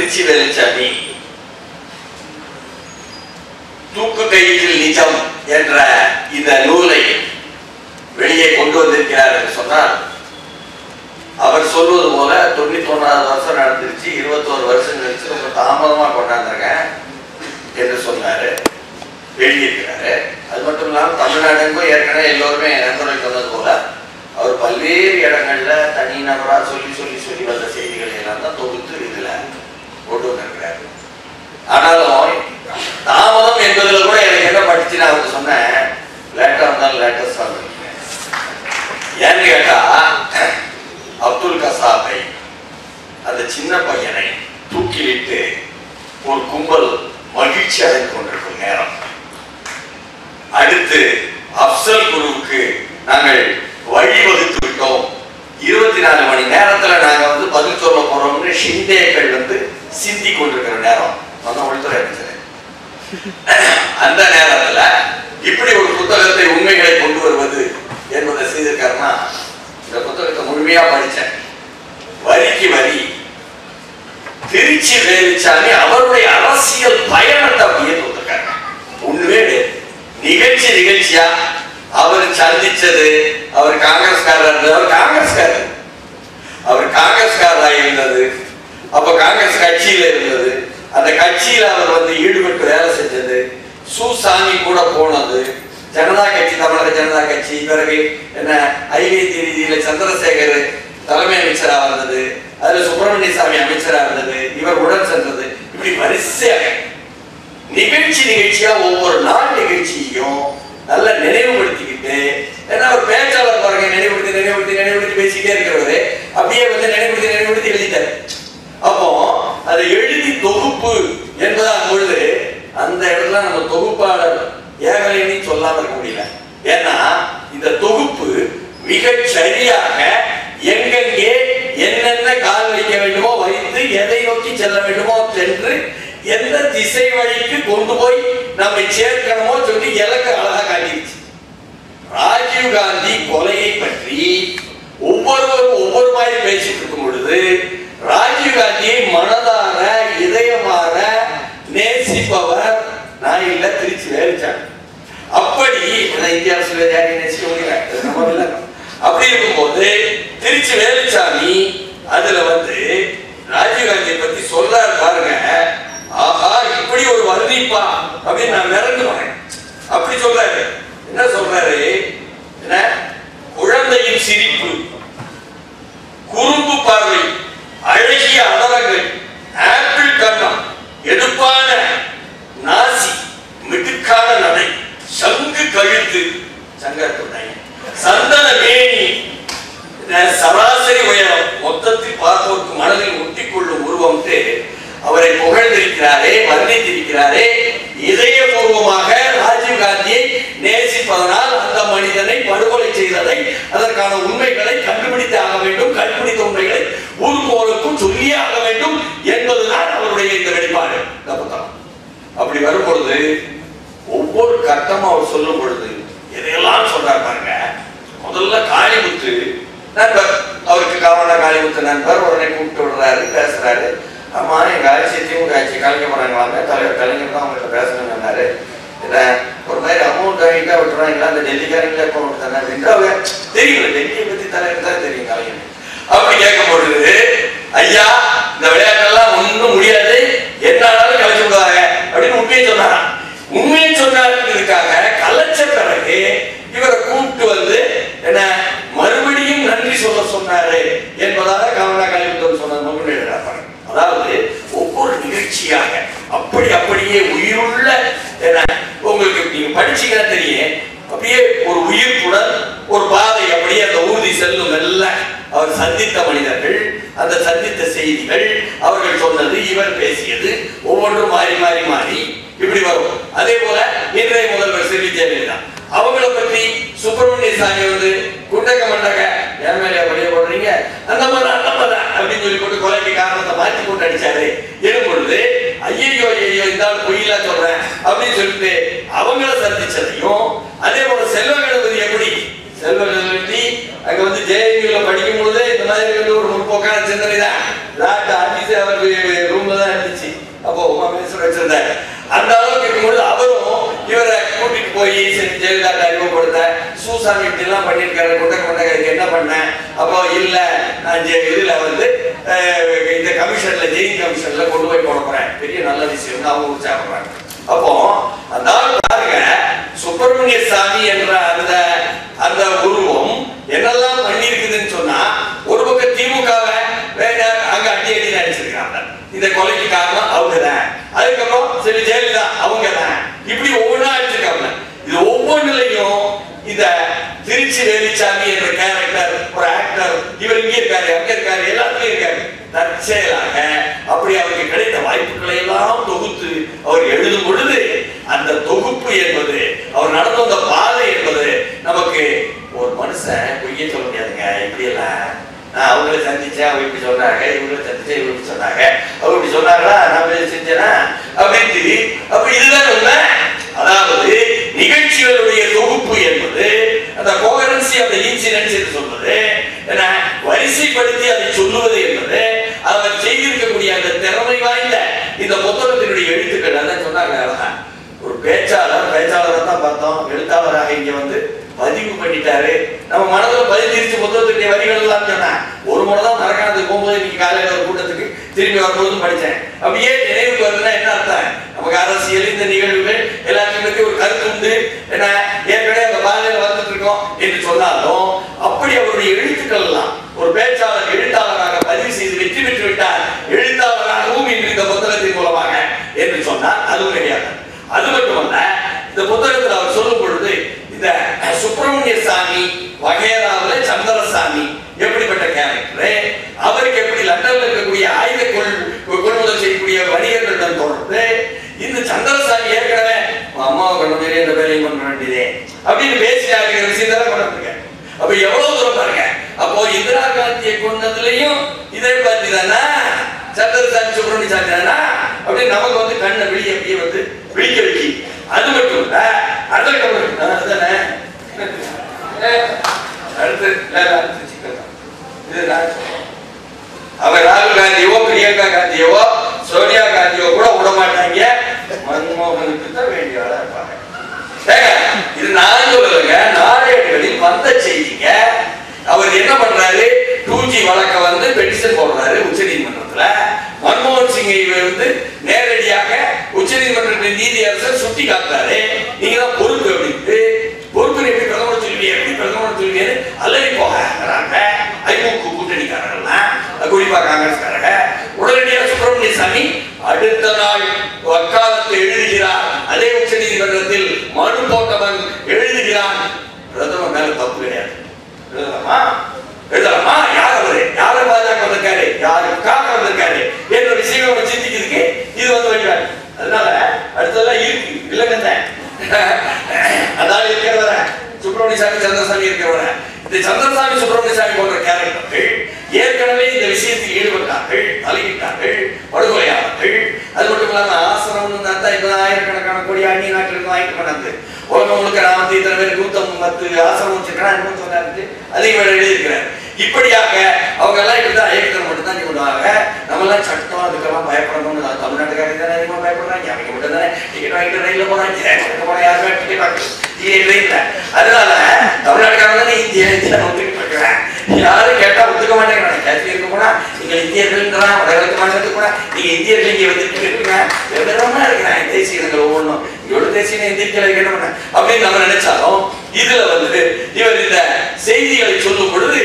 திருச்சி வேலுச்சாமி தூக்கு கயிற்றில் நிஜம் என்ற இந்த நூலை வெளியே கொண்டு வந்திருக்கிறார் என்று சொன்னால் அவர் சொல்வது போல தொண்ணூத்தி ஒன்னாவது வருஷம் நடந்துருச்சு இருபத்தோரு வருஷம் கழிச்சு ரொம்ப தாமதமா கொண்டாந்துருக்கேன் என்று சொன்னாரு எழுதியிருக்கிறாரு. அது மட்டும் இல்லாமல் தமிழ்நாடுங்கும் ஏற்கனவே எல்லோருமே நண்பர்கள் சொன்னது போல அவர் பல்வேறு இடங்கள்ல தனி நபரா சொல்லி சொல்லி சொல்லி வந்த செய்திகளை எல்லாம் தான் தொகுத்து இதுல கொண்டு வந்திருக்கிறாரு ஆனாலும் தாமதம் என்பதில் கூட எனக்கு என்ன படிச்சு நான் சொன்னேன். லேட்டா இருந்தாலும் லேட்டஸ்டா ஏன்னு கேட்டா அப்துல் கசாபை அந்த சின்ன பையனை தூக்கிலிட்டு ஒரு கும்பல் மகிழ்ச்சி அடைந்து கொண்டிருக்கும் நேரம். அடுத்து அப்சல் குருவுக்கு நாங்கள் வழி வகுத்து விட்டோம். இருபத்தி நாலு மணி நேரத்தில் நாங்கள் வந்து பதில் சொல்ல போறோம்னு ஷிந்தேக்கள் வந்து சிந்தி கொண்டிருக்கிற நேரம் அதான் உள்துறை அமைச்சர் அந்த நேரத்துல இப்படி ஒரு புத்தகத்தை உண்மைகளை கொண்டு வருவது என்பதை செய்திருக்காருன்னா இந்த புத்தகத்தை முழுமையா படிச்சேன். வரிக்கு வரி திருச்சி வேலுச்சாமி அவருடைய அரசியல் பயணத்தை அப்படியே கொடுத்துருக்காங்க ஒண்ணுமே நிகழ்ச்சி நிகழ்ச்சியா? அவர் சந்திச்சது அவர் காங்கிரஸ்காரர் இருந்தது அவர் காங்கிரஸ்காரர் அவர் காங்கிரஸ்காரராக இருந்தது. அப்ப காங்கிரஸ் கட்சியில இருந்தது. அந்த கட்சியில அவர் வந்து ஈடுபட்டு வேலை செஞ்சது. சுசாமி கூட போனது. ஜனதா கட்சி தமிழக ஜனதா கட்சி பிறகு என்ன ஐவேத்தி ரீதியில் சந்திரசேகர் தலைமை அமைச்சரா இருந்தது அதுல சுப்பிரமணிய சாமி அமைச்சரா இருந்தது இவர் உடன் சென்றது. இப்படி வரிசையாக நிகழ்ச்சி நிகழ்ச்சியா ஒவ்வொரு நாள் நிகழ்ச்சியையும் நல்லா நினைவுபடுத்திக்கிட்டு ஏன்னா ஒரு பேச்சாளர் பாருங்க நினைவுபடுத்தி நினைவுபடுத்தி நினைவுபடுத்தி பேசிக்கிட்டே இருக்கிறவரு அப்படியே வந்து நினைவுபடுத்தி நினைவுபடுத்தி எழுதிட்டாரு. அப்போ அதை எழுதி தொகுப்பு என்பதாகும் பொழுது அந்த இடத்துல நம்ம தொகுப்பாளர் ஏகலைன்னு சொல்லாம இருக்க முடியல. ஏன்னா இந்த தொகுப்பு மிக சரியாக எங்கெங்கே என்னென்ன கால் வைக்க வேண்டுமோ வைத்து எதை நோக்கி செல்ல வேண்டுமோ சென்று எந்த திசை வழிக்கு கொண்டு போய் நம்மை சேர்க்கணுமோ சொல்லி இலக்கு அழகா காட்டிடுச்சு. ராஜீவ் காந்தி கொலையை பற்றி ஒவ்வொருவரும் ஒவ்வொரு மாதிரி பேசிட்டு இருக்கும் பொழுது ராஜீவ் காந்தியை மனதார இதயமாற நேசிப்பவர். நான் இல்ல திருச்சி வேலுச்சாமி. அப்படி நான் இந்திய யாரையும் நேசிக்க முடியல. நம்ம அப்படி இருக்கும்போது திருச்சி வேலுச்சாமி அதுல வந்து ராஜீவ்காந்தியை பத்தி சொல்றாரு பாருங்க. ஆஹா இப்படி ஒரு வர்ணிப்பா அப்படின்னு நான் மிரண்டுவேன். அப்படி சொல்றாரு. என்ன சொல்றாரு? என்ன? குழந்தையின் சிரிப்பு. குறும்பு பார்வை. அழகிய அலரங்கள் ஆப்பிள் கண்ணம் எடுப்பான நாசி மிடுக்கான நடை சங்கு கழுத்து சங்கத்துணை சந்தன மேனி அஹ் சராசரி உயரம் மொத்தத்தில் பார்ப்போருக்கு மனதில் ஒட்டிக்கொள்ளும் உருவம்ட்டு அவரை புகழ்ந்திருக்கிறாரே வர்ணித்திருக்கிறாரே இதயபூர்வமாக ராஜீவ் காந்தியை நேசிப்பதனால் அந்த மனிதனை படுகொலை செய்ததை அதற்கான உண்மைகளை கண்டுபிடித்து ஆக வேண்டும் கண்டுபிடித்த உண்மைகளை ஊர்கோலுக்கும் சொல்லியே ஆக வேண்டும் என்பதுதான் அவருடைய இந்த வெளிப்பாடு இந்த புத்தகம் அப்படி வரும் பொழுது ஒவ்வொரு கட்டமும் அவர் சொல்லும் பொழுது எதையெல்லாம் சொல்றாரு பாருங்க முதல்ல காளிமுத்து நண்பர் அவருக்கு கவர்ன காளிமுத்து நண்பர் உடனே கூப்பிட்டு விடுறாரு பேசுறாரு ஆமா எங்க ஆட்சி திமுக ஆட்சி கலைக்க போறாங்களாமே தலைவர் கலைஞர் தான் அவங்கள்ட்ட பேசணும்னு சொன்னாரு இல்ல ஒரு மாதிரி அமௌண்ட் வாங்கிட்டா விட்டுறாங்களா அந்த டெல்லிக்காரங்களே அக்கௌண்ட் விட்டுறாங்க அப்படின்ட்டு தெரியல டெல்லியை பத்தி தலைவர் தான் தெரியும் கலைஞர் அப்படி கேட்கும் பொழுது ஐயா இந்த விளையாட்டெல்லாம் ஒன்றும் முடியாது. என்னாலும் கலைச்சு விடுவாங்க. அப்படின்னு உண்மையை சொன்னாராம். உண்மையை சொன்னாருங்கிறதுக்காக கலைச்ச பிறகு இவரை கூப்பிட்டு வந்து என்ன மறுபடியும் நன்றி சொல்ல சொன்னாரு என்பதாக கமலா கலிமுத்தன் சொன்னார் மட்டும் அதாவது ஒவ்வொரு நிகழ்ச்சியாக அப்படி அப்படியே உயிருள்ள என்ன உங்களுக்கு நீங்க படிச்சீங்கன்னா தெரியும். அப்படியே ஒரு உயிர்ப்புடன் ஒரு பாதை அப்படியே அந்த ஊர்தி செல்லும் மெல்ல அவர் சந்தித்த மனிதர்கள் அந்த சந்தித்த செய்திகள் அவர்கள் சொன்னது இவர் பேசியது ஒவ்வொன்றும் மாறி மாறி மாறி இப்படி வரும். அதே போல இன்றைய முதல்வர் செல்வி ஜெயலலிதா. அவங்கள பற்றி சுப்பிரமணிய சாமி வந்து குண்டகமன் மண்டக என் மேலே அப்படியே போடுறீங்க அந்த மாதிரி அந்த மாதிரி அப்படின்னு சொல்லி போட்டு கொலைக்கு காரணத்தை மாற்றி போட்டு அடிச்சாரு. எனும் பொழுது ஐயோ ஐயோ இந்த ஆள் பொய்யிலா சொல்றேன் அப்படின்னு சொல்லிட்டு அவங்கள சந்திச்சதையும் அதே போல செல்வ கணபதி எப்படி? செல்வ கணபதி அங்க வந்து ஜேஎன்யூல படிக்கும் பொழுது இந்த மாதிரி வந்து ஒரு முற்போக்கான சிந்தனை தான். லாட் ஆபீஸ் அவர் ரூம்ல தான் வச்சிருந்தாரு. அந்த அளவுக்கு இருக்கும்பொழுது அவரும் இவரை கூட்டிட்டு போய் ஜெயலலிதா அறிமுகப்படுத்த சாமி இப்படி எல்லாம் பண்ணியிருக்காரு கொண்டக்க கொண்டக்க இதுக்கு என்ன பண்ணேன்? அப்போ இல்ல நான் இதுல வந்து இந்த கமிஷன்ல ஜெயின் கமிஷன்ல கொண்டு போய் போட போறேன் பெரிய நல்ல விஷயம் அவங்க உற்சாகப்படுறாங்க. அப்போ அதாவது பாருங்க சுப்பிரமணிய சாமி என்ற அந்த அந்த உருவம் என்னெல்லாம் பண்ணியிருக்குதுன்னு சொன்னா ஒரு பக்கம் திமுகவை வேற அங்க அடி அடி நடிச்சிருக்காங்க இந்த கொலைக்கு காரணம் அவங்க தான் அதுக்கப்புறம் சரி ஜெயலலிதா அவங்க தான் இப்படி ஒவ்வொன்றா அடிச்சிருக்காங்க இது ஒவ்வொன்றுலையும் இந்த திருச்சி வேலுச்சாமி என்ற கேரக்டர் ஒரு ஆக்டர் இவர் இங்க இருக்காரு அங்க இருக்காரு எல்லாத்துலயும் இருக்காரு தற்செயலாக அப்படி அவருக்கு கிடைத்த வாய்ப்புகளை எல்லாம் தொகுத்து அவர் எழுதும் பொழுது அந்த தொகுப்பு என்பது அவர் நடந்த வந்த பாதை என்பது நமக்கு ஒரு மனுஷன் பொய்யே சொல்ல முடியாதுங்க இப்படி எல்லாம் நான் அவங்கள சந்திச்சேன் அவங்க இப்படி சொன்னாங்க இவங்களை சந்திச்சேன் இவங்க இப்படி சொன்னாங்க. அவங்க இப்படி சொன்னாங்களா? நான் செஞ்சேனா? அப்படின்னு அப்ப இதுதான் உண்மை. அதாவது நிகழ்ச்சிகளுடைய தொகுப்பு என்பது அந்த கோகரன்சி அந்த இன்சிடென்ட்ஸ் என்று சொல்வது என்ன வரிசைப்படுத்தி அதை சொல்லுவது என்பது அவர் செய்திருக்கக்கூடிய அந்த திறமை வாய்ந்த இந்த புத்தகத்தினுடைய எழுத்து அதான் சொன்னாங்க அழகா ஒரு பேச்சாளர் பேச்சாளரை தான் பார்த்தோம். எழுத்தாளராக இங்க வந்து பதிவு பண்ணிட்டாரு. நம்ம மனதில் பதிஞ்சிருச்சு புத்தகத்துடைய வரிகள் எல்லாம் சொன்னேன். ஒரு முறை தான் மறக்கானது போகும்போது இன்னைக்கு காலையில் ஒரு கூட்டத்துக்கு திரும்பி வரும்போது படிச்சேன். அப்படியே நினைவுக்கு வருதுன்னா என்ன அர்த்தம்? நமக்கு அரசியல் இந்த நிகழ்வுகள் எல்லாத்தையும் ஒரு கருத்து உண்டு. என்ன? ஏற்கனவே அந்த பாதையில் வந்துட்டு இருக்கோம் என்று சொன்னாலும் அப்படி அவருடைய எழுத்துக்கள் எல்லாம் ஒரு பேச்சாளர் எழுத்தாளராக பதிவு செய்து வெற்றி பெற்று விட்டார் எழுத்தாளராகவும் இன்று இந்த புத்தகத்தின் மூலமாக என்று சொன்னால் அதுவும் கிடையாது அது மட்டுமல்ல இந்த புத்தகத்தில் அவர் சொல்லும் பொழுது இந்த சுப்பிரமணிய சாமி வகையராவுல சந்திரசாமி எப்படிப்பட்ட கேரக்டர் அவருக்கு எப்படி லண்டன்ல இருக்கக்கூடிய ஆயுத கொள் கொள்முதல் செய்யக்கூடிய வணிகர்களிடம் தொடர்ந்து இந்த சந்திரசாமி ஏற்கனவே உன் அம்மாவை கொண்டு போய் இந்த வேலையை பண்ண வேண்டியதே. அப்படின்னு பேசினாருங்கிற விஷயத்தான் கொண்டிருக்க அப்ப எவ்வளவு தூரம் பாருங்க. அப்போ இந்திரா காந்தியை கொண்டதுலயும் இதே பார்த்தி தானா சந்திரசாமி சுப்பிரமணிய சாமி தானா? அப்படின்னு நமக்கு வந்து கண்ணை விழிய அப்படியே வந்து விழிக்க வைக்கி. அது மட்டும். இல்ல அதற்கு அதுதானே? அடுத்து இது நான் அவர் ராகுல் காந்தியவோ பிரியங்கா காந்தியவோ சோனியா காந்தியோ கூட விட மாட்டாங்க. மன்மோகனுக்கு தான் வேண்டியவளா இருப்பாங்க. ஏங்க, இது நான் சொல்லலைங்க நாளேடுகளில் வந்த செய்திங்க. அவர் என்ன பண்றாரு? டூ ஜி வழக்க வந்து பெட்டிஷன் போடுறாரு உச்ச நீதிமன்றத்துல மன்மோகன் சிங்கை வந்து நேரடியாக சுட்டி காட்டுறாரு நீங்க தான் பொறுப்பு அப்படின்ட்டு பொறுப்பு எப்படி பிரதமர் சொல்லுவீங்க எப்படி பிரதமர் சொல்லுவீங்க அல்லறி போகிறாங்க ஐமுக கூட்டணிக்காரங்கள்லாம் குறிப்பா காங்கிரஸ்காரங்க. உடனடியாக சுப்பிரமணிய சாமி அடுத்த நாள் வக்காலத்தை எழுதுகிறார். அதே உச்ச நீதிமன்றத்தில் மனு போட்டவன் எழுதுகிறான். பிரதமர் மேல தப்பு கிடையாது. எழுதலாமா? எழுதலாமா யார் அவரு யார பாஜக வந்திருக்காரு யாருக்காக வந்திருக்காரு என்ற விஷயம் நம்ம சிந்திக்கிறதுக்கு இது வந்து வழிபாடு அதனால அடுத்ததெல்லாம் இருக்கு இல்லைங்க அதான் இருக்கிறவர. சுப்பிரமணிய சாமி சந்திரசாமி இருக்கிறவர. இந்த சந்திரசாமி சுப்பிரமணிய சாமி போன்ற கேரக்டர்கள் ஏற்கனவே இந்த விஷயத்தில் ஈடுபட்டார்கள் தலையிட்டார்கள் படுகொலையாளர்கள் அது மட்டும் இல்லாம ஆசிரமம் தான் இப்ப ஆயிரக்கணக்கான கோடி அந்நிய நாட்டில் இருந்து வாங்கிட்டு பண்ணது உலகம் முழுக்க நான் வந்து இத்தனை பேர் நூத்தம் பத்து ஆசிரமம் வச்சிருக்கிறேன் இன்னும் அதிக அதையும் எழுதியிருக்கிறார். இப்படியாக அவங்க எல்லாம் இப்படிதான் ஐயக்கத்தில் மட்டும்தான் தான் நம்ம எல்லாம் சட்டம் அதுக்கெல்லாம் பயப்படணும்னு தமிழ்நாட்டுக்காரங்க தானே அதிகமாக பயப்படுறாங்க. அவங்க மட்டும் தானே டிக்கெட் வாங்கிட்டு ரயில்ல போறாங்க. போனா யாருமே டிக்கெட் வாங்க இல்லை அதனால தமிழ்நாட்டுக்காரங்க தானே இந்தியா இந்தியா வந்துட்டு இருக்கிறேன் யாரும் கேட்டா ஒத்துக்க மாட்டேங்கிறாங்க. காஷ்மீருக்கு போனா நீங்க இந்தியர்கள்ன்றான் வடகிழக்கு மாநிலத்துக்கு போனா நீங்க இந்தியர்கள் இங்க வந்துட்டு இருக்கீங்க விதமா இருக்கிறேன் தேசிய இனங்கள் ஒவ்வொன்றும். இவ்வளவு தேசிய இந்தியர்களை என்ன பண்ண அப்படின்னு நம்ம நினைச்சாலும் இதுல வந்து இவர் இந்த செய்திகளை சொல்லும் பொழுது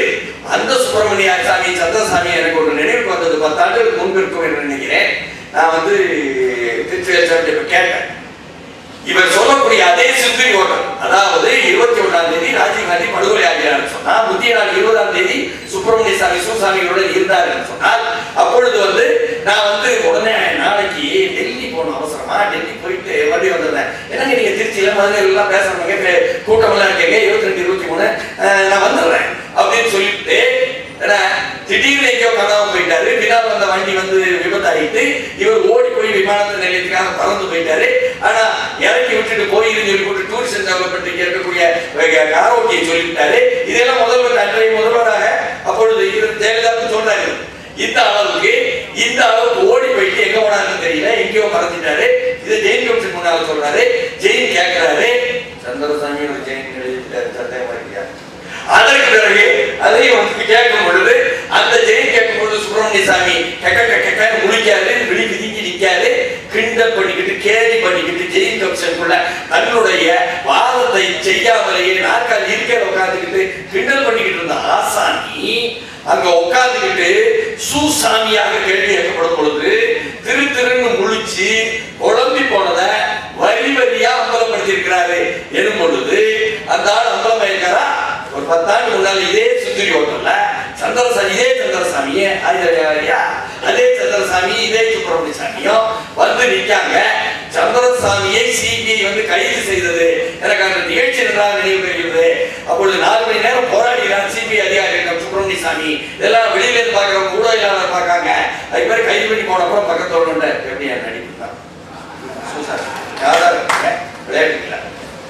அந்த சுப்பிரமணிய சாமி சந்திரசாமி எனக்கு ஒரு நினைவுக்கு வந்தது. பத்தாண்டுகளுக்கு முன்பு இருக்கும் என்று நினைக்கிறேன். நான் வந்து திருச்சி கேட்டேன். இவர் சொல்லக்கூடிய அதே சிந்தனை ஓட்டம். அதாவது இருபத்தி ஒன்றாம் தேதி ராஜீவ் காந்தி படுகொலை ஆகிறார் சொன்னா முந்தைய நாள் இருபதாம் தேதி சுப்பிரமணிய சாமி சிவசாமிகளுடன் இருந்தார் சொன்னால் அப்பொழுது வந்து நான் வந்து உடனே நாளைக்கு டெல்லி போகணும் அவசரமா டெல்லி போயிட்டு மறுபடியும் வந்திருந்தேன். என்னங்க நீங்க திருச்சியில மதுரை எல்லாம் பேசுறவங்க கூட்டம் எல்லாம் இருக்கீங்க. இருபத்தி ரெண்டு இருபத்தி மூணு நான் வந்துடுறேன். அப்படின்னு சொல்லிட்டு திடீர்னு எங்கேயோ காணாம போயிட்டாரு. பின்னால் வந்த வண்டி வந்து விபத்தாயிட்டு இவர் ஓடி போய் விமானத்தை நிலையத்துக்காக பறந்து போயிட்டாரு. ஆனா இறக்கி விட்டுட்டு போயிருந்து சொல்லி போட்டு டூரிசம் டெவலப்மெண்ட் கேட்கக்கூடிய இருக்கக்கூடிய சொல்லிவிட்டாரு. இதெல்லாம் முதல்வர் அன்றைய முதல்வராக அப்பொழுது இவர் ஜெயலலிதாவுக்கு சொன்னாரு இந்த அளவுக்கு இந்த அளவுக்கு ஓடி போயிட்டு எங்க போனாருன்னு தெரியல. எங்கேயோ மறந்துட்டாரு இதை ஜெயின் கமிஷன் முன்னால சொல்றாரு. ஜெயின் கேட்கிறாரு சந்திரசாமி ஒரு ஜெயின் எழுதிட்டாரு சந்தேகமா இருக்கியா அதற்கு பிறகு அதையும் வந்து கேட்கும் பொழுது அந்த ஜெயின் கேட்கும் பொழுது சுப்பிரமணிய சாமி கெக்க கெக்க முழிக்காரு விழி விதிங்கி நிக்காரு கிண்டல் பண்ணிக்கிட்டு கேலி பண்ணிக்கிட்டு தன்னுடைய வாதத்தை செய்யாமலேயே நாற்கால் இருக்கிற உட்காந்துக்கிட்டு கிண்டல் பண்ணிக்கிட்டு இருந்த ஆசாமி அங்க உட்காந்துக்கிட்டு சூசாமியாக கேள்வி கேட்கப்படும் பொழுது திரு திருன்னு முழிச்சு குழம்பி போனதை வரி வரியா அம்பலப்படுத்தியிருக்கிறாரு. எனும் பொழுது அந்த ஆள் அம்பலமாயிருக்காரா ஒரு பத்தாண்டு முன்னால் இதே சுந்தரி ஹோட்டல்ல சந்திரசாமி இதே சந்திரசாமியே ஐயா அதே சந்திரசாமி இதே சுப்பிரமணிய சாமியும் வந்து நிக்காங்க சந்திரசாமியை சிபிஐ வந்து கைது செய்தது. எனக்கு அந்த நிகழ்ச்சி நன்றாக நினைவு வருகிறது அப்பொழுது நாலு மணி நேரம் போராடினார் சிபிஐ அதிகாரி சுப்பிரமணிய சாமி இதெல்லாம் வெளியில இருந்து பாக்குறவங்க ஊடகவியலாளர் பார்க்காங்க. அது மாதிரி கைது பண்ணி போன அப்புறம் பக்கத்தோடு எப்படி நடிப்பு தான். யாரா இருக்காங்க?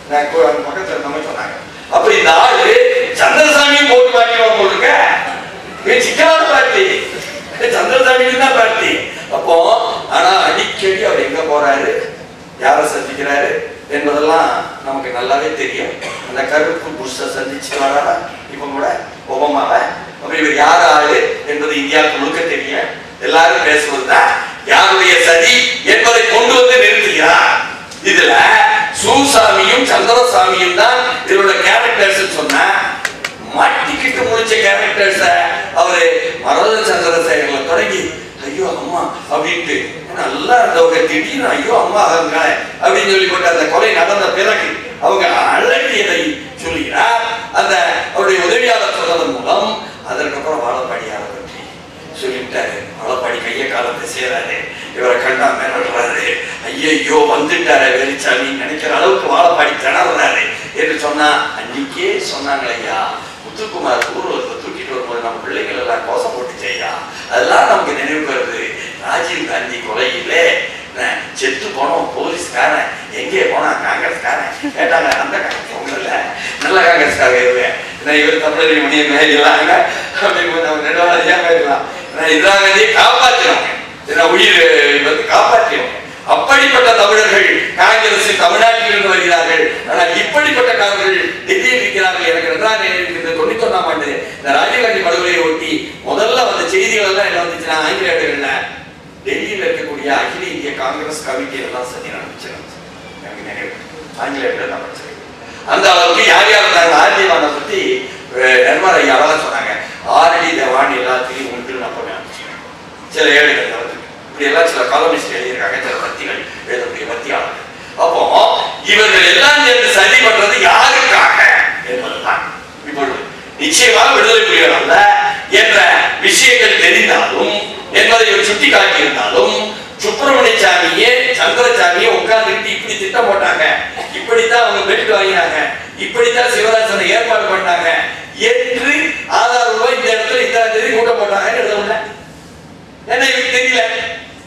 நான் கூட பக்கத்துல நம்ம சொன்னாங்க. அப்ப இந்த ஆளு சந்திரசாமியும் போட்டு மாட்டிடுவாங்க போல இருக்க பார்ட்டி. சந்திரசாமி தான் பார்ட்டி. அப்போ ஆனா அடிக்கடி அவர் எங்க போறாரு? யாரை சந்திக்கிறாரு என்பதெல்லாம் நமக்கு நல்லாவே தெரியும். அந்த கருப்பு புஷ்ஷை சந்திச்சு வராரா? இப்போ கூட ஒபாமாவை. அப்புறம் இவர் யார் ஆளு என்பது இந்தியாவுக்கு முழுக்க தெரியும். எல்லாரும் பேசுவதுதான் யாருடைய சதி என்பதை கொண்டு வந்து நிறுத்துகிறார் இதுல சூசாமியும் சந்திரசாமியும் தான் இதோட கேரக்டர்ஸ் சொன்ன மாட்டிக்கிட்டு முடிச்ச கேரக்டர்ஸ அவரு மரத சந்திரசேகர்ல தொடங்கி ஐயோ அம்மா அப்படின்ட்டு நல்லா இருந்தவங்க திடீர்னு ஐயோ அம்மா அவங்க அப்படின்னு சொல்லி போட்டு அந்த கொலை நடந்த பிறகு அவங்க அழகியதை சொல்லுகிறார் அந்த அவருடைய உதவியாளர் சொன்னதன் மூலம் அதற்கப்புறம் வாழப்பாடியாரை பற்றி சொல்லிட்டாரு வாழப்பாடி கைய காலத்தை செய்யறாரு இவரை கண்டா மிரட்டுறாரு. ஐயையோ வந்துட்டாரு வெளிச்சாமி நினைக்கிற அளவுக்கு வாழப்பாடி திணறாரு என்று சொன்னா அன்னைக்கே சொன்னாங்களையா முத்துக்குமார் ஊர்வலத்தை தூக்கிட்டு வரும்போது நம்ம பிள்ளைகள் எல்லாம் கோசம் போட்டு செய்யா அதெல்லாம் நமக்கு நினைவு வருது. ராஜீவ் காந்தி கொலையிலே நான் செத்து போனோம் போலீஸ்காரன் எங்கே போனா காங்கிரஸ்காரன்? கேட்டாங்க அந்த காங்கிரஸ் நல்ல காங்கிரஸ்காரங்க இவங்க. நான் இவர் தமிழறி மணியை மேலாங்க அப்படின்னு நம்ம ரெண்டு மேலாம் நான் இந்திரா காந்தியை உயிர் வந்து காப்பாற்றினவங்க. அப்படிப்பட்ட தமிழர்கள் காங்கிரஸ் தமிழ்நாட்டில் இருந்து வருகிறார்கள். ஆனால் இப்படிப்பட்ட காங்கிரஸ் டெல்லியில் இருக்கிறார்கள். எனக்கு நன்றாக நினைவிருக்கிறது தொண்ணூத்தி ஒன்றாம் ஆண்டு. இந்த ராஜீவ்காந்தி படுகொலையை ஒட்டி முதல்ல வந்த செய்திகள் எல்லாம் என்ன வந்துச்சுன்னா ஆங்கிலேயர்கள்ல டெல்லியில் இருக்கக்கூடிய அகில இந்திய காங்கிரஸ் கமிட்டி எல்லாம் சதி நடந்துச்சு எனக்கு நினைவு. ஆங்கிலேயர்கள் அந்த அளவுக்கு யார் யார் இருந்தாங்க? ஆர்டிவானை பத்தி அஹ், நர்மர் சொன்னாங்க. ஆர்டி தவான் எல்லாத்தையும் உண்டு நான் பண்ண சில ஏழைகள் நடந்து. இப்படி எல்லாம் சில காலமிஸ்ட் எழுதியிருக்காங்க. சில பத்திகள் எழுதக்கூடிய பத்தியாளர்கள். அப்போ இவர்கள் எல்லாம் சேர்ந்து சதி பண்றது யாருக்காக என்பதுதான். இப்பொழுது நிச்சயமாக விடுதலை புலிகள் அல்ல என்ற விஷயங்கள் தெரிந்தாலும் என்பதை சுட்டி காட்டியிருந்தாலும் சுப்பிரமணிய சாமியே சந்திரசாமியே உட்கார்ந்துட்டு இப்படி திட்டம் போட்டாங்க. இப்படித்தான் அவங்க பெல்ட் வாங்கினாங்க இப்படித்தான் சிவராசனை ஏற்பாடு பண்ணாங்க என்று ஆதாரமா இந்த இடத்துல இந்த தேதி கூட்டம் போட்டாங்கன்னு எழுதவில்லை என்ன இவருக்கு தெரியல?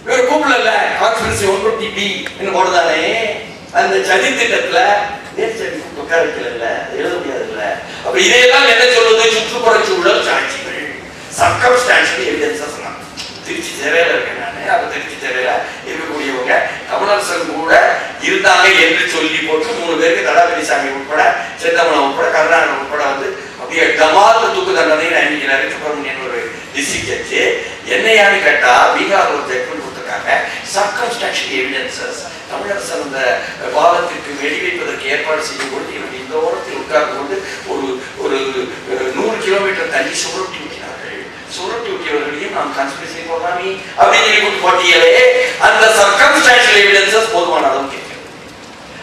இவர் கூப்பிடல. கான்ஸ்பிரசி ஒன் டுவெண்ட்டி பி என்று போடுதானே. அந்த சதி திட்டத்துல நேர்ச்சதி உட்கார வைக்கல எழுத முடியாதுல்ல. அப்ப இதையெல்லாம் என்ன சொல்வது சுற்றுப்புற சூழல் சாட்சிகள். சர்க்கம்ஸ்டான்ஷியல் எவிடன்ஸா சொன்னாங்க. திருச்சி சேவையில் இருக்கேன் நான் திருச்சி சேவையில் இருக்கக்கூடியவங்க கமலரசன் கூட இருந்தாங்க என்று சொல்லி போட்டு மூணு பேருக்கு தடாபதி சாமி உட்பட செந்தமலம் உட்பட கருணாகரன் உட்பட வந்து அப்படியே டமால் தூக்கு தண்டனை அணிக்கிறாரு சுப்பிரமணியன் ஒரு டிஸ்ட்ரிக்ட் ஜட்ஜு என்னையான்னு கேட்டால் பீகார் ஒரு ஜட்மெண்ட் கொடுத்துருக்காங்க. சர்க்கம்ஸ்டான்ஷியல் எவிடன்சஸ் தமிழரசன் அந்த பாலத்திற்கு வெடிவைப்பதற்கு ஏற்பாடு செய்யும் பொழுது இவங்க இந்த ஓரத்தில் உட்கார்ந்து கொண்டு ஒரு ஒரு நூறு கிலோமீட்டர் தள்ளி சுருட்டி விட்டினார்கள் சுருட்டி விட்டியவர்களையும் நாம் கன்ஸ்பிரசி போகாமி அப்படின்னு சொல்லி கொண்டு போட்டியலே அந்த சர்க்கம்ஸ்டான்ஷியல் எவிடன்சஸ் போதுமான அளவு இருக்கிறது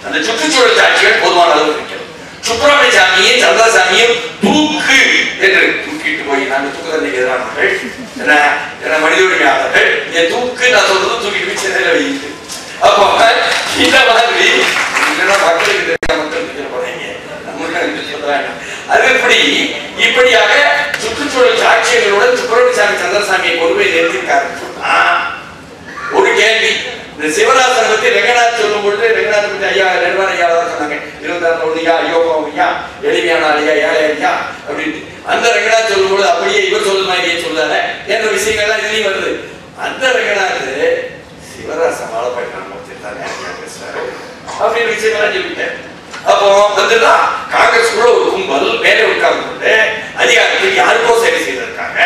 அந்த சுற்றுச்சூழல் சாட்சிகள் போதுமான அளவு இருக்கிறது சுப்பிரமணிய சாமியும் சந்திரசாமியும் தூக்கு என்று தூக்கிட்டு போய் நாங்கள் தூக்கு தண்டைக்கு எதிரானவர்கள் என்ன மனித உரிமையாளர்கள் என் தூக்கு நான் சொல்றது தூக்கிட்டு போய் சென்னையில் வைத்து. அப்போ இந்த மாதிரி மக்களுக்கு தெரியாம மக்கள் தெரிஞ்ச போறீங்க. நம்மளுக்கு சொல்ல அது எப்படி இப்படியாக சுற்றுச்சூழல் சாட்சியங்களுடன் சுப்பிரமணியசாமி சந்திரசாமியை கொண்டு போய் நிறுத்திருக்காருன்னு சொன்னா ஒரு கேள்வி. இந்த சிவராசனை பத்தி ரெங்கநாத் சொல்லும் பொழுது ரெங்கநாத் பத்தி ஐயா ரெண்டாம் ஐயா தான் சொன்னாங்க. இருபத்தாறு ஒண்ணுயா ஐயோ ஐயா எளிமையான ஐயா ஏழை ஐயா அப்படின்ட்டு. அந்த ரெங்கநாத் சொல்லும் பொழுது அப்படியே இவர் சொல்லும் மாதிரியே சொல்லாத. என்ற விஷயங்கள்லாம் இதுலயும் வருது. அந்த ரெங்கநாத் சிவராசன் மாலை பயிற்சி மூர்த்தி பேசுறாரு அப்படின்னு விஷயங்கள்லாம் சொல்லிட்டேன் அப்போ வந்துதான் கூட ஒரு கும்பல் மேலே உட்கார்ந்து அதிகாரத்தில் யாருக்கோ சரி செய்திருக்காங்க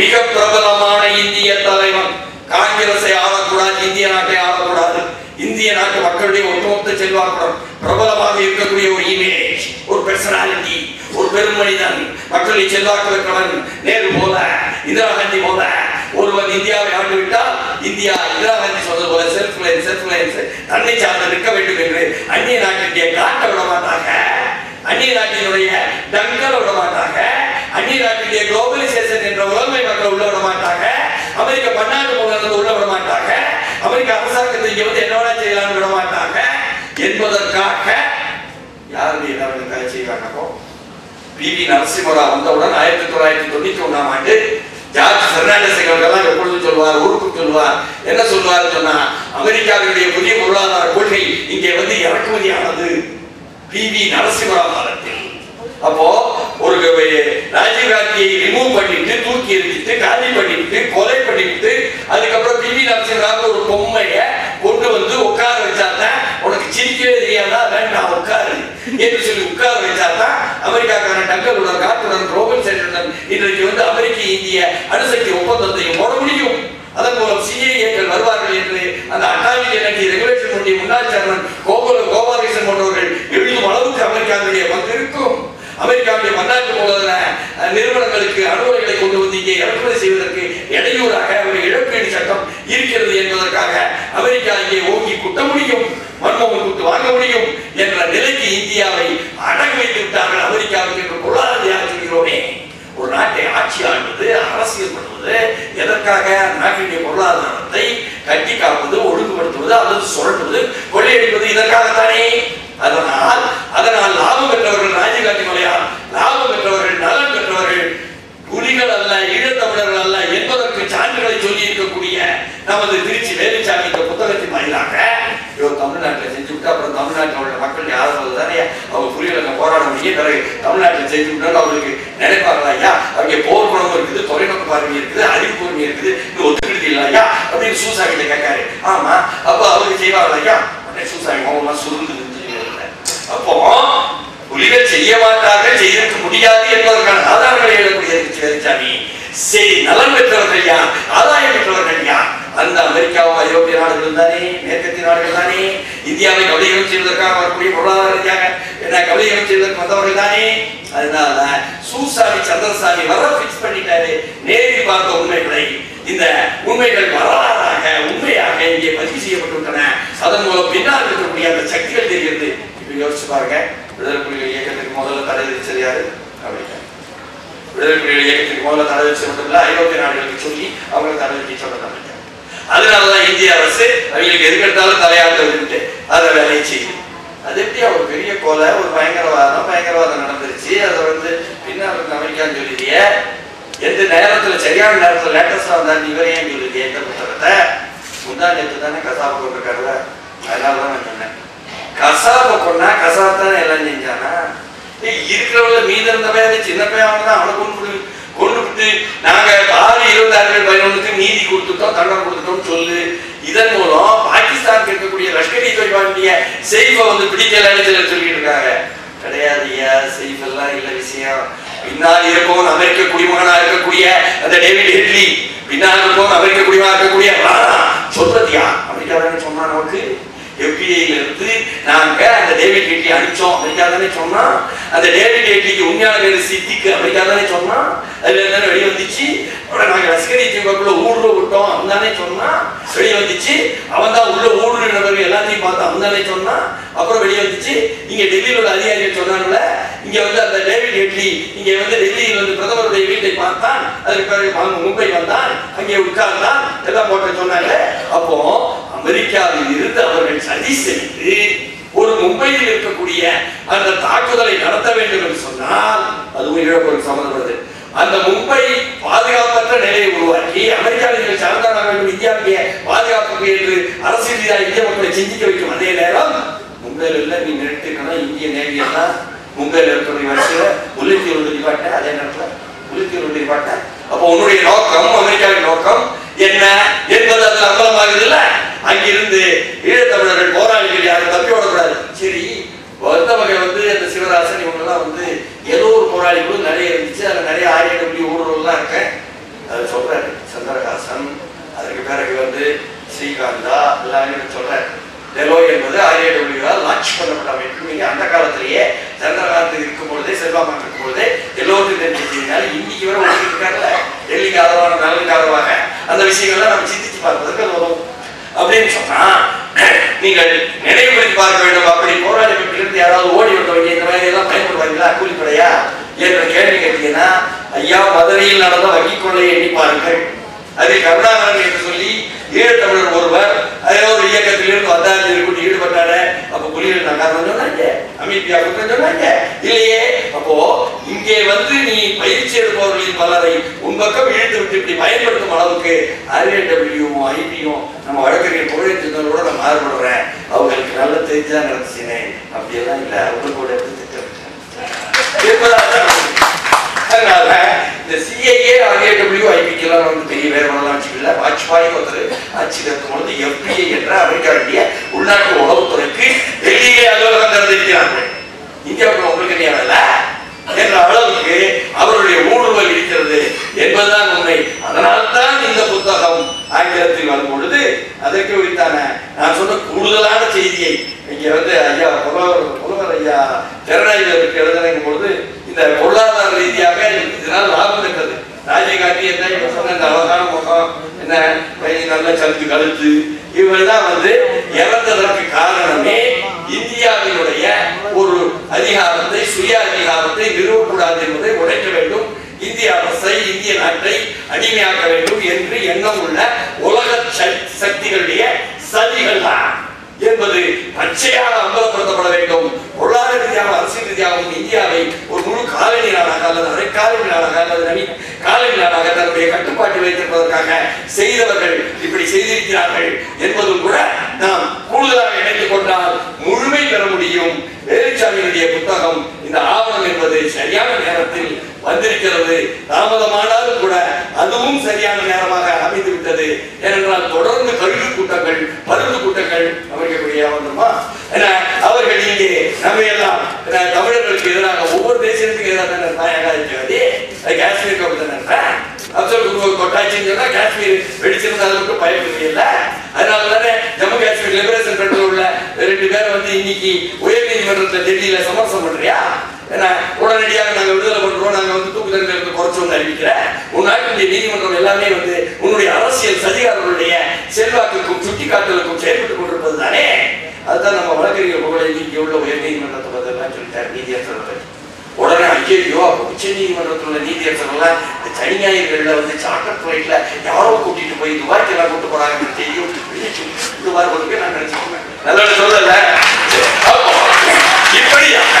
மிக பிரபலமான இந்திய தலைவன் காங்கிரஸை ஆளக்கூடாது இந்திய நாட்டை ஆளக்கூடாது. இந்திய நாட்டு மக்களுடைய ஒட்டுமொத்த செல்வாக்குடன் பிரபலமாக இருக்கக்கூடிய ஒரு இமேஜ் ஒரு பெர்சனாலிட்டி ஒரு பெருமனிதன். மக்களை செல்வாக்கு வைக்கிறவன் நேரு போல இந்திரா காந்தி போல ஒருவன் இந்தியாவை ஆண்டு விட்டால் இந்தியா இந்திரா காந்தி சொன்னது போல செல்ஃப் லைன் செல்ஃப் லைன் தன்னை சார்ந்து நிற்க வேண்டும் என்று அந்நிய நாட்டினுடைய காட்ட விட மாட்டாங்க. அந்நிய நாட்டினுடைய டங்கல் விட மாட்டாங்க. அந்நிய நாட்டினுடைய குளோபலைசேஷன் என்ற உலகமை மக்கள் உள்ள விட மாட்டாங்க. அமெரிக்க பன்னாட்டு மூலம் உள்ள விட மாட்டாங்க. அமெரிக்க அரசாங்கத்தை இங்கே வந்து என்ன செய்யலாம்னு விட மாட்டாங்க. என்பதற்காக யாருடைய நலனுக்காக செய்வாங்க பி வி நரசிம்மராவ் வந்தவுடன் ஆயிரத்தி தொள்ளாயிரத்தி தொண்ணூத்தி ஒன்றாம் ஆண்டு ஜார்ஜ் பெர்னாண்டஸ் எங்களுக்கெல்லாம் எப்பொழுது சொல்வார் உறுப்பு சொல்வார் என்ன சொல்வார் சொன்னா அமெரிக்காவினுடைய புதிய பொருளாதார கொள்கை இங்கே வந்து இறக்குமதியானது. பி. வி. நரசிம்மரா காலத்தில் அப்போ ஒரு ராஜீவ் காந்தியை ரிமூவ் பண்ணிட்டு தூக்கி எறிஞ்சிட்டு காலி பண்ணிட்டு கொலை பண்ணிட்டு அதுக்கப்புறம் பி. வி. நரசிம்மராவ் ஒரு பொம்மைய கொண்டு வந்து உட்கார வச்சாதான் உனக்கு சிரிக்கவே தெரியாதா? வேண்டாம் உட்காரு. என்று சொல்லி உட்கார வச்சாதான் அமெரிக்காக்கான டங்கலுடன் காத்துடன் ரோபன் சென்டருடன் இன்றைக்கு வந்து அமெரிக்க இந்திய அணுசக்தி ஒப்பந்தத்தையும் போட முடியும் அதன் மூலம் சிஏஏக்கள் வருவார்கள் என்று அந்த அட்டாமிக் எனர்ஜி ரெகுலேஷனுடைய முன்னாள் சேர்மன் கோகுல கோபாலகிருஷ்ணன் போன்றவர்கள் எழுதும் அளவுக்கு அமெரிக்காவுடைய பங்கு இருக்கும். அமெரிக்காவுடைய பன்னாட்டு மூலதன நிறுவனங்களுக்கு அனுமதிகளை கொண்டு வந்து இங்கே இறக்குமதி செய்வதற்கு இடையூறாக ஒரு இழப்பீடு சட்டம் இருக்கிறது என்பதற்காக அமெரிக்கா இங்கே ஓங்கி குட்ட முடியும் மன்மோகன் கொடுத்து வாங்க முடியும் என்ற நிலைக்கு இந்தியாவை அடகு வைத்து விட்டார்கள் அமெரிக்காவுக்கு என்று பொருளாதார சொல்கிறோமே. ஒரு நாட்டை ஆட்சி ஆள்வது அரசியல் பண்ணுவது எதற்காக நாட்டினுடைய பொருளாதாரத்தை கட்டி காப்பது ஒழுங்குபடுத்துவது அல்லது சுரண்டுவது கொள்ளையடிப்பது இதற்காகத்தானே? அதனால் அதனால் லாபம் பெற்றவர்கள் ராஜீவ்காந்தி மலையா லாபம் பெற்றவர்கள் நலன் பெற்றவர்கள் புலிகள் அல்ல ஈழத்தமிழர்கள் அல்ல என்பதற்கு சான்றுகளை சொல்லி இருக்கக்கூடிய நமது திருச்சி வேலுச்சாமி இந்த புத்தகத்தின் வாயிலாக தமிழ்நாட்டில் செஞ்சு விட்டு அப்புறம் தமிழ்நாட்டில் உள்ள மக்களுடைய ஆதரவு தானே அவங்க புலிகளை போராட முடியும் பிறகு தமிழ்நாட்டில் செஞ்சு விட்டாலும் அவங்களுக்கு நினைப்பாங்களா? ஐயா அவங்க போர் குணமும் இருக்குது தொலைநோக்கு பார்வை இருக்குது அறிவு கூர்மை இருக்குது இது ஒத்துக்கிட்டு ஐயா? அப்படின்னு சூசா கிட்ட கேட்காரு. ஆமா அப்போ அவங்க செய்வாங்களா ஐயா? உடனே சூசாமி கோவம்லாம் சுருந்து அப்போ புலிகள் செய்ய மாட்டார்கள் செய்திருக்க முடியாது என்பதற்கான ஆதாரங்களை எழுதக்கூடிய வேலுச்சாமி சரி நலன் பெற்றவர்கள் யார்? ஆதாயம் பெற்றவர்கள் யார்? அந்த அமெரிக்காவும் ஐரோப்பிய நாடுகளும் தானே மேற்கத்திய நாடுகள் தானே இந்தியாவை கவலைகளும் செய்வதற்காக வரக்கூடிய பொருளாதார ரீதியாக என்ன கவலைகளும் செய்வதற்கு வந்தவர்கள் தானே. அதனால சூசாமி சந்திரசாமி வர பிக்ஸ் பண்ணிட்டாரு. நேரில் பார்த்த உண்மைகளை இந்த உண்மைகள் வரலாறாக உண்மையாக இங்கே பதிவு செய்யப்பட்டுவிட்டன அதன் மூலம் பின்னால் இருக்கக்கூடிய அந்த சக்திகள் தெரிகிறது. இப்ப யோசிச்சு பாருங்க. விடுதலை புலிகள் இயக்கத்துக்கு முதல்ல தடை விதிச்சது யாரு? அமெரிக்கா. விடுதலை புலிகள் இயக்கத்துக்கு முதல்ல தடை விதிச்சது மட்டும் இல்ல ஐரோப்பிய நாடுகளுக்கு சொல்லி அவங்களை தடை விதிக்க சொல்ல அமெரிக்கா. அதனாலதான் இந்திய அரசு அவங்களுக்கு எதுக்கெடுத்தாலும் தலையாட்டுறது அதை வேலையை செய்யும் அது எப்படி ஒரு பெரிய கொலை ஒரு பயங்கரவாதம் பயங்கரவாதம் நடந்துருச்சு. அதை வந்து பின்னால் இருந்த அமெரிக்கான்னு சொல்லிடிய எந்த நேரத்துல சரியான நேரத்துல லேட்டஸ்டா வந்தா இவரே ஏன் சொல்லுது எந்த புத்தகத்தை? முந்தா நேற்று தானே கசாபு கொண்டிருக்காருல அதனால தான் நான் சொன்னேன். கசாபை கொண்டா கசாப் தானே எல்லாம் செஞ்சானா? இருக்கிறவங்கள மீதி இருந்தவன் சின்ன பையன் அவன் தான் அவனை கொண்டு விடு கொண்டு ஆறு இருபத்தி ஆறு இருபத்தாறு பதினொன்றுக்கு நீதி கொடுத்துட்டோம் தண்டனை கொடுத்துட்டோம் சொல்லு. இதன் மூலம் பாகிஸ்தான் இருக்கக்கூடிய லஷ்கர் இ தொய்பாவுடைய செய்ஃபை வந்து பிடிக்கலன்னு சிலர் சொல்லிட்டு இருக்காங்க. கிடையாது ஐயா செய்ஃப் எல்லாம் இல்ல விஷயம். பின்னால் இருப்பவன் அமெரிக்க குடிமகனா இருக்கக்கூடிய அந்த டேவிட் ஹெட்லி. பின்னால் இருப்பவன் அமெரிக்க குடிமகனா இருக்கக்கூடிய சொல்றதியா? அமெரிக்கா சொன்னா நமக்கு எஃபிஐல இருந்து நாங்கள் அந்த டேவிட் ஹெட்லி அடித்தோம் அமெரிக்கா தானே சொன்னா? அந்த டேவிட் ஹெட்லிக்கு உண்மையான பேர் சித்திக்கு அமெரிக்கா தானே சொன்னா? அதுல இருந்தானே வெளியே வந்துச்சு. அப்புறம் நாங்கள் லஷ்கர் ஜிம்பாக்குள்ள ஊடுற விட்டோம். அவன் தானே சொன்னா? வெளியே வந்துச்சு. அவன் தான் உள்ள ஊடுற நபர்கள் எல்லாத்தையும் பார்த்தா அவன் தானே சொன்னா? அப்புறம் வெளியே வந்துச்சு. இங்க டெல்லியில் உள்ள அதிகாரிகள் சொன்னாங்கல்ல இங்க வந்து அந்த டேவிட் ஹெட்லி இங்க வந்து டெல்லியில் வந்து பிரதமருடைய வீட்டை பார்த்தான். அதுக்கு பிறகு மும்பை வந்தான். அங்கே உட்கார்ந்தான். எல்லாம் போட்ட சொன்னாங்க. அப்போ அமெரிக்காவில் இருந்து அவர்கள் சதி செய்து ஒரு மும்பையில் இருக்கக்கூடிய அந்த தாக்குதலை நடத்த வேண்டும் என்று சொன்னால் அதுவும் இழப்போருக்கு சம்பந்தப்படுது அந்த மும்பை பாதுகாப்பற்ற நிலையை உருவாக்கி அமெரிக்காவில் நீங்கள் சார்ந்தாட வேண்டும் இந்தியாவுடைய பாதுகாப்புக்கு என்று அரசியல் ரீதியாக இந்திய மக்களை சிந்திக்க வைக்கும் அதே நேரம் மும்பையில் இல்ல நீ நிறுத்திக்கணும் இந்திய நேவி தான் மும்பையில் இருக்கிற வரிசையில உள்ளித்தி உள்ள அதே நேரத்தில் உள்ளித்தி உள்ள டிபார்ட்மெண்ட் அப்போ உன்னுடைய நோக்கம் அமெரிக்காவின் நோக்கம் என்ன? என்பது அதில் அம்பலமாகுது இல்லை அங்கிருந்து ஈழத்தமிழர்கள் போராளிகள் யாரும் தப்பி ஓடக்கூடாது. சரி வந்த வகை வந்து அந்த சிவராசன் இவங்கெல்லாம் வந்து ஏதோ ஒரு போராளிகளும் நிறைய இருந்துச்சு. அதில் நிறைய ஆரியடபிள்யூ ஊடுருவெல்லாம் இருக்கேன். அது சொல்றாரு சந்திரகாசன் அதற்கு பிறகு வந்து ஸ்ரீகாந்தா எல்லாமே சொல்றாரு. டெலோ என்பது ஆரியடபிள்யூவால் லான்ச் பண்ணப்பட்ட அமைப்பு நீங்க அந்த காலத்திலேயே சந்திரகாந்த் இருக்கும் பொழுதே செல்வாமன் இருக்கும் பொழுதே எல்லோருக்கும் தெரிஞ்சிருந்தீங்கன்னா இன்னைக்கு வரை ஒன்று இருக்காருல்ல டெல்லிக்கு ஆதரவான நலனுக்கு ஆதரவாக அந்த விஷயங்கள்லாம் நம்ம சிந்திச்சு பார்ப்பதற்கு அது உதவும் அப்படின்னு சொன்னா நீங்கள் நினைவுபடுத்தி பார்க்க வேண்டும் அப்படி போராடி இருந்து யாராவது ஓடி வந்தவங்க இந்த மாதிரி எல்லாம் பயன்படுவாங்களா கூலிப்படையா என்ற கேள்வி கேட்டீங்கன்னா ஐயா மதுரையில் நடந்த வங்கி கொள்ளையை எண்ணி பாருங்கள் அதில் கருணாகரன் என்று சொல்லி ஈழத்தமிழர் ஒருவர் அதே ஒரு இயக்கத்திலிருந்து வந்தாரு இருக்கட்டும் ஈடுபட்டாரு அப்ப புலிகள் நான் காரணம் சொன்னாங்க அமீபியா குற்றம் சொன்னாங்க இல்லையே அப்போ இங்கே வந்து நீ பயிற்சி எடுப்பவர்களின் பலரை உன் பக்கம் இழுத்து விட்டு இப்படி பயன்படுத்தும் அளவுக்கு ஆர்ஏடபிள்யூவும் ஐபியும் நம்ம வழக்கறிஞர் புகழேற்றங்களோட நான் மாறுபடுறேன் அவங்களுக்கு நல்ல தெரிஞ்சுதான் நடந்துச்சுனே அப்படியெல்லாம் இல்லை அவங்க கூட எடுத்து திட்டம் என்பதாக அதனால இந்த சிஐஏ ஆர்ஏடபிள்யூ ஐபிக்கெல்லாம் வந்து பெரிய வேறுபாடெல்லாம் வச்சுக்கல வாஜ்பாய் பொழுது என்ற அமெரிக்காவுடைய உள்நாட்டு உளவுத்துறைக்கு டெல்லியிலே அலுவலகம் திறந்திருக்கிறார்கள் இந்தியாவுக்கு உங்களுக்கு என்ன என்ற அளவுக்கு அவருடைய ஊடுருவல் இருக்கிறது என்பதுதான் உண்மை. அதனால்தான் இந்த புத்தகம் ஆங்கிலத்தில் வரும் பொழுது அதற்கு உரித்தான நான் சொன்ன கூடுதலான செய்தியை இங்க வந்து ஐயா புலவர் புலவர் ஐயா திறனாய்வருக்கு எழுதுறங்கும் பொழுது இந்த பொருளாதார ரீதியாக இதனால் லாபம் இருக்கிறது. ராஜகாட்டி என்ன இப்ப சொன்ன இந்த அழகான முகம் என்ன நல்ல சலுத்து கழுத்து. இவர் தான் வந்து இறந்ததற்கு காரணமே இந்தியாவினுடைய ஒரு அதிகாரத்தை சுய அதிகாரத்தை நிறுவக்கூடாது என்பதை உடைக்க வேண்டும். இந்திய அரசை இந்திய நாட்டை அடிமையாக்க வேண்டும் என்று எண்ணம் உள்ள உலக சக்திகளுடைய சதிகள் தான் என்பது பச்சையாக அம்பலப்படுத்தப்பட வேண்டும். பொருளாதார ரீதியாகவும் அரசியல் ரீதியாகவும் இந்தியாவை ஒரு முழு காலனி நாடாக அல்லது அரை காலனி நாடாக அல்லது நவீன காலனி நாடாக தன்னுடைய கட்டுப்பாட்டில் வைத்திருப்பதற்காக செய்தவர்கள் இப்படி செய்திருக்கிறார்கள் என்பதும் கூட நாம் கூடுதலாக இணைத்துக் கொண்டால் முழுமை பெற முடியும். வேலுச்சாமியினுடைய புத்தகம் இந்த ஆவணம் என்பது சரியான நேரத்தில் வந்திருக்கிறது. தாமதமானாலும் கூட அதுவும் சரியான நேரமாக அமைந்து விட்டது. ஏனென்றால் தொடர்ந்து கல்வி கூட்டங்கள் பருந்து கூட்டங்கள் அமைக்கக்கூடிய ஆவணமா? என அவர்கள் இங்கே நம்ம எல்லாம் தமிழர்களுக்கு எதிராக ஒவ்வொரு தேசத்துக்கு எதிராக தானே நாயகா இருக்கிறது அது தானே அப்சல் குரு கொட்டாச்சின்னு சொன்னா காஷ்மீர் வெடிச்சிருந்த அளவுக்கு பயப்பட இல்லை? அதனால தானே ஜம்மு காஷ்மீர் லிபரேஷன் ஃப்ரண்ட்ல உள்ள ரெண்டு பேரை வந்து இன்னைக்கு உயர்நீதிமன்றத்தில் டெல்லியில சமரசம் பண்றியா ஏன்னா உடனடியாக நாங்க விடுதலை பண்றோம் நாங்க வந்து தூக்கு தண்டனை குறைச்சோம்னு அறிவிக்கிறேன் உன் நாட்டினுடைய நீதிமன்றம் எல்லாமே வந்து உன்னுடைய அரசியல் சதிகாரர்களுடைய செல்வாக்குக்கும் சுட்டிக்காட்டலுக்கும் செயல்பட்டு கொண்டிருப்பது தானே அதுதான் நம்ம வழக்கறிஞர் புகழை இன்னைக்கு உள்ள உயர் நீதிமன்றத்தை பத்திலாம் சொல்லிட்டார் நீதியரசர் பற்றி உடனே ஐயோ அப்போ உச்ச நீதிமன்றத்தில் உள்ள நீதியரசர்கள்லாம் இந்த சனி ஞாயிறுகளில் வந்து சார்ட்டர் ஃபிளைட்ல யாரோ கூட்டிகிட்டு போய் துபாய்க்கு எல்லாம் கூட்டு போறாங்க தெரியும். மாதிரி போட்டு நான் நினச்சிக்கோங்க நல்ல சொல்லல. இப்படியாக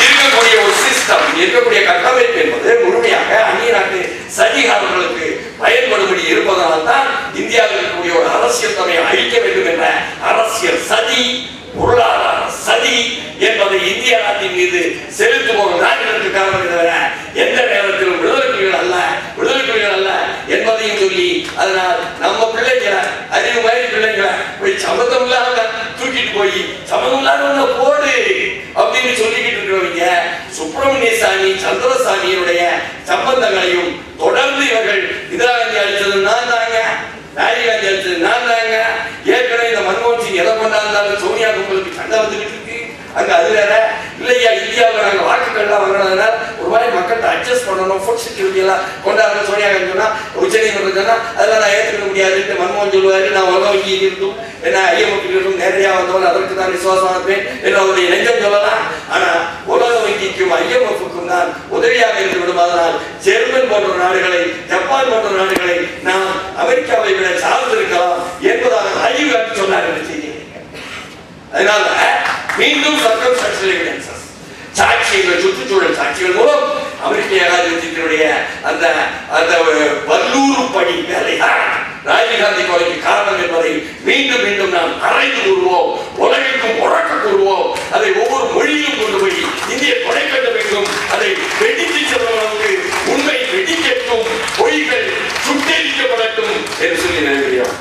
இருக்கக்கூடிய ஒரு சிஸ்டம் இருக்கக்கூடிய கட்டமைப்பு என்பது முழுமையாக அந்நிய நாட்டு சதிகாரர்களுக்கு பயன்படும்படி இருப்பதனால் தான் இந்தியாவில் இருக்கக்கூடிய ஒரு அரசியல் தன்மையை அழிக்க வேண்டும் என்ற அரசியல் சதி பொருளாதார சதி என்பதை இந்திய நாட்டின் மீது செலுத்தும் ஒரு நாட்டிற்கு காரணம் தவிர எந்த நேரத்திலும் விடுதலை புலிகள் அல்ல விடுதலை புலிகள் அல்ல என்பதையும் சொல்லி அதனால் நம்ம பிள்ளைங்களை அறிவு மாதிரி பிள்ளைங்களை போய் சம்மந்தம் இல்லாம தூக்கிட்டு போய் சம்மந்தம் இல்லாத போடு அப்படின்னு சொல்லிக்கிட்டு இருக்கிறவங்க சுப்பிரமணிய சாமி சந்திரசாமியினுடைய சம்பந்தங்களையும் தொடர்ந்து இவர்கள் இந்திரா காந்தி அளித்தது நான் தாங்க ராஜீவ் காந்தி அளித்தது நான் தாங்க. ஏற்கனவே இந்த மன்மோகன் சிங் எதை கொண்டாந்தாலும் சோனியா கும்பலுக்கு சண்டை வந்துகிட்டு அங்க அது வேற. இல்லையா இந்தியாவில் நாங்க வாக்குகள்லாம் வாங்கினதுனால ஒரு மாதிரி மக்கள்கிட்ட அட்ஜஸ்ட் பண்ணணும் ஃபுட் செக்யூரிட்டி எல்லாம் கொண்டாடணும் சோனியா காந்தி சொன்னா உச்ச நீதிமன்றம் சொன்னா அதெல்லாம் நான் ஏற்றுக்க முடியாதுன்னு மன்மோகன் சொல்லுவாரு நான் உலக வங்கியில் இருந்தும் என்ன ஐஎம்எஃப் இருந்தும் நேரடியாக வந்தவன் அதற்கு தான் விசுவாசமாக இருப்பேன் என்று அவருடைய நெஞ்சம் சொல்லலாம். ஆனா உலக வங்கிக்கும் ஐஎம்எஃப்க்கும் தான் உதவியாக இருந்து விடும். அதனால் ஜெர்மன் போன்ற நாடுகளை ஜப்பான் போன்ற நாடுகளை நாம் அமெரிக்காவை விட சார்ந்திருக்கலாம் என்பதாக ராஜீவ் காட்டி சொன்னார் என்று செய்தி அதனால மீண்டும் சர்க்கம்ஸ்டன்ஷியல் எவிடன்சஸ் சாட்சியங்கள் சுற்றுச்சூழல் சாட்சிகள் மூலம் அமெரிக்க ஏகாதிபத்தியத்தினுடைய அந்த அந்த வல்லூறு பணி வேலைதான் ராஜீவ்காந்தி கொலைக்கு காரணம் என்பதை மீண்டும் மீண்டும் நாம் அரைந்து கூறுவோம். உலகிற்கும் உறக்க கூறுவோம். அதை ஒவ்வொரு மொழியிலும் கொண்டு போய் இந்திய கொலை கட்ட வேண்டும் அதை வெடித்து செல்லும் உண்மை வெடிக்கட்டும் பொய்கள் சுட்டெரிக்கப்படட்டும் என்று சொல்லி நினைக்கிறோம்